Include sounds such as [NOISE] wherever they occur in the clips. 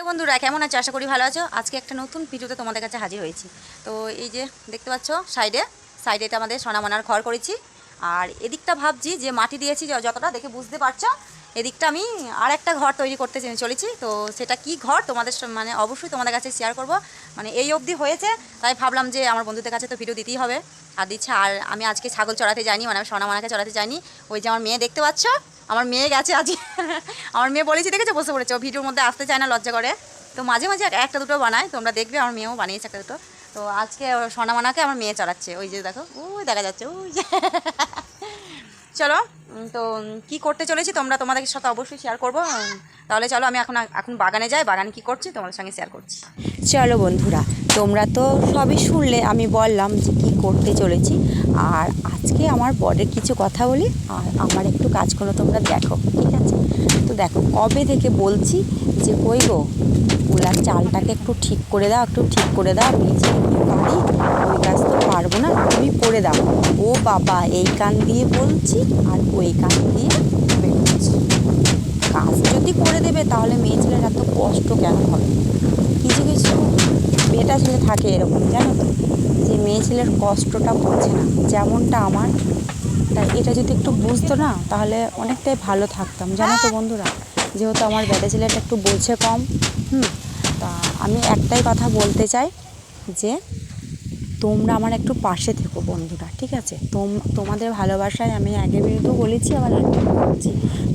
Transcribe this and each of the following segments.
এ বন্ধুরা, কেমন আছো? আশা করি ভালো আছো। আজকে একটা নতুন ভিডিওতে তোমাদের কাছে হাজির হয়েছি। তো এই যে দেখতে পাচ্ছ, সাইডে সাইডে এটা আমাদের সোনামানার ঘর করেছি। আর এদিকটা ভাবছি যে মাটি দিয়েছি যতটা দেখে বুঝতে পারছ, এদিকটা আমি আর একটা ঘর তৈরি করতে চলেছি। তো সেটা কি ঘর? তোমাদের মানে অবশ্যই তোমাদের কাছে শেয়ার করব। মানে এই অবধি হয়েছে, তাই ভাবলাম যে আমার বন্ধুদের কাছে তো ভিডিও দিতেই হবে। আর দিচ্ছে, আর আমি আজকে ছাগল চড়াতে যাইনি মানে আমি সোনামানাকে চড়াতে যাইনি। ওই যে আমার মেয়ে দেখতে পাচ্ছ, আমার মেয়ে গেছে আজকে। [LAUGHS] আমার মেয়ে বলেছি, দেখেছ? বসে পড়েছে। ও ভিডিওর মধ্যে আসতে চায় না, লজ্জা করে। তো মাঝে মাঝে একটা দুটো বানায়, তোমরা দেখবে, আমার মেয়েও বানিয়েছে একটা দুটো। তো আজকে সোনা সোনামানাকে আমার মেয়ে চড়াচ্ছে। ওই যে দেখো, ওই দেখা যাচ্ছে, ওই যে। চলো তো কি করতে চলেছি তোমরা তোমাদের সাথে অবশ্যই শেয়ার করব। তাহলে চলো আমি এখন এখন বাগানে যাই, বাগানে কি করছি তোমাদের সঙ্গে শেয়ার করছি। চলো বন্ধুরা, তোমরা তো সবই শুনলে, আমি বললাম যে কী করতে চলেছি। আর আজকে আমার বরের কিছু কথা বলি, আর আমার একটু কাজ করো, তোমরা দেখো, ঠিক আছে? তো দেখো, কবে থেকে বলছি যে কই গো ওলার চালটাকে একটু ঠিক করে দাও, একটু ঠিক করে দাও একটু পারি ওই কাজ তো পারব না, তুমি করে দাও। ও বাবা, এই কান দিয়ে বলছি আর ওই কান দিয়ে বেরোচ্ছি। কাজ। যদি করে দেবে, তাহলে মেয়ে ছেলের এত কষ্ট কেন হবে? কিছু কিছু বেটা ছেলে থাকে এরকম, জানো তো? যে মেয়ে ছেলের কষ্টটা বোঝে না। যেমনটা আমার, তাই এটা যদি একটু বুঝতো না, তাহলে অনেকটাই ভালো থাকতাম। জানো তো বন্ধুরা, যেহেতু আমার বেটা ছেলেটা একটু বোঝে কম, হুম, তা আমি একটাই কথা বলতে চাই যে তোমরা আমার একটু পাশে থেকো বন্ধুরা, ঠিক আছে? তোম, তোমাদের ভালোবাসায় আমি আগে বিরুদ্ধেও বলেছি, আবার এখন বলছি।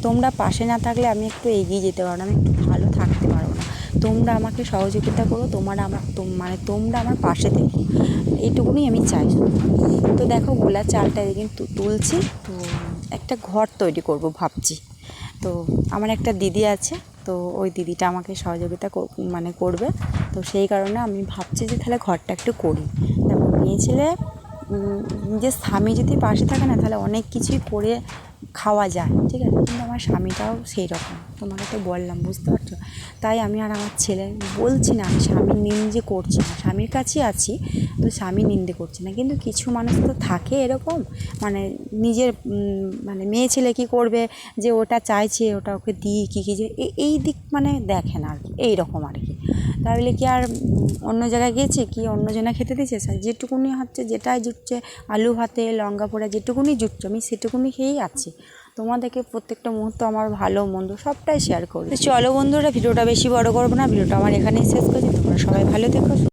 তোমরা পাশে না থাকলে আমি একটু এগিয়ে যেতে পারব না, আমি একটু ভালো থাকতে পারব না। তোমরা আমাকে সহযোগিতা করো, তোমরা আমার মানে তোমরা আমার পাশে থেকো। এইটুকুনি আমি চাই। তো দেখো গোলা চালটা কিন্তু তুলছি, তো একটা ঘর তৈরি করব ভাবছি। তো আমার একটা দিদি আছে, তো ওই দিদিটা আমাকে সহযোগিতা মানে করবে। তো সেই কারণে আমি ভাবছি যে তাহলে ঘরটা একটু করি। মেয়ে ছেলে নিজের স্বামী যদি পাশে থাকে না, তাহলে অনেক কিছুই করে খাওয়া যায়, ঠিক আছে? কিন্তু আমার স্বামীটাও সেই রকম। তোমাকে তো বললাম, বুঝতে পারছ? তাই আমি আর আমার ছেলে বলছি না, আমি নিন্দে করছি না। স্বামীর কাছেই আছি তো স্বামী নিন্দে করছি না। কিন্তু কিছু মানুষ তো থাকে এরকম মানে নিজের মানে মেয়ে ছেলে কী করবে, যে ওটা চাইছে, ওটা ওকে দিই, কী কী, যে এই দিক মানে দেখে না আর কি, এইরকম আর কি। তাহলে কি আর অন্য জায়গায় গেছে, কি অন্য জনা খেতে স্যার যেটুকুনি হচ্ছে, যেটাই জুটছে, আলু ভাতে, লঙ্কা পোড়া, যেটুকুনি জুটছে, আমি সেটুকুনি খেয়েই আছি। তোমাদেরকে প্রত্যেকটা মুহূর্ত আমার ভালো, মন্দ সবটাই শেয়ার করব। চলো বন্ধুরা, ভিডিওটা বেশি বড় করব না, ভিডিওটা আমার এখানেই শেষ করছি। তোমরা সবাই ভালো থেকো